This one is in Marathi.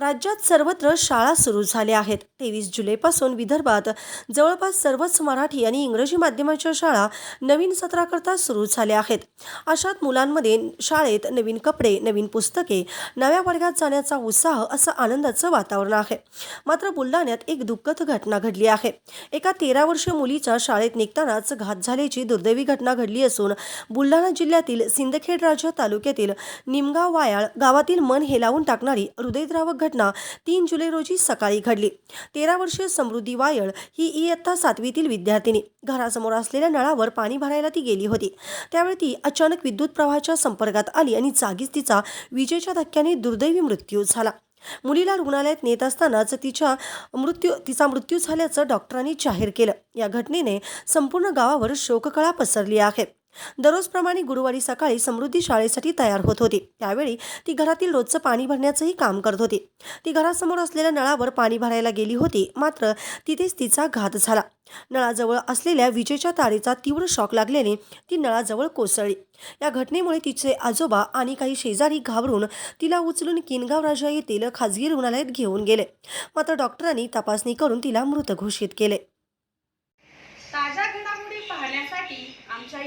राज्यात सर्वत्र शाळा सुरू झाल्या आहेत. तेवीस जुलैपासून विदर्भात जवळपास सर्वच मराठी आणि इंग्रजी माध्यमाच्या शाळा नवीन सत्राकरता सुरू झाल्या आहेत. अशात मुलांमध्ये शाळेत नवीन कपडे नवीन पुस्तके नव्या वर्गात जाण्याचा उत्साह असं आनंदाचं वातावरण आहे. मात्र बुलढाण्यात एक दुःखद घटना घडली आहे. एका तेरा वर्षीय मुलीच्या शाळेत निघतानाच घात झाल्याची दुर्दैवी घटना घडली असून बुलढाणा जिल्ह्यातील सिंदखेड राजा तालुक्यातील निमगाव वायाळ गावातील मन हेलावून टाकणारी हृदयद्रावक घटना तीन जुलै रोजी सकाळी घडली. तेरा वर्षीय समृद्धी वायळ ही इयत्ता सातवीतील विद्यार्थिनी. घरासमोर असलेल्या नळावर पाणी भरायला ती गेली होती. त्यावेळी ती अचानक विद्युत प्रवाहाच्या संपर्कात आली आणि जागीच तिचा विजेच्या धक्क्याने दुर्दैवी मृत्यू झाला. मुलीला रुग्णालयात नेत असतानाच तिच्या मृत्यू तिचा मृत्यू झाल्याचं डॉक्टरांनी जाहीर केलं. या घटनेने संपूर्ण गावावर शोककळा पसरली आहे. दररोजप्रमाणे गुरुवारी सकाळी समृद्धी शाळेसाठी तयार होत होती. त्यावेळी ती घरातील रोजचं पाणी भरण्याचंही काम करत होती. ती घरासमोर असलेल्या नळावर पाणी भरायला गेली होती मात्र तिथेच तिचा घात झाला. नळाजवळ असलेल्या विजेच्या तारेचा तीव्र शॉक लागल्याने ती नळाजवळ कोसळली. या घटनेमुळे तिचे आजोबा आणि काही शेजारी घाबरून तिला उचलून किनगाव राजा येथील खाजगी रुग्णालयात घेऊन गेले. मात्र डॉक्टरांनी तपासणी करून तिला मृत घोषित केले.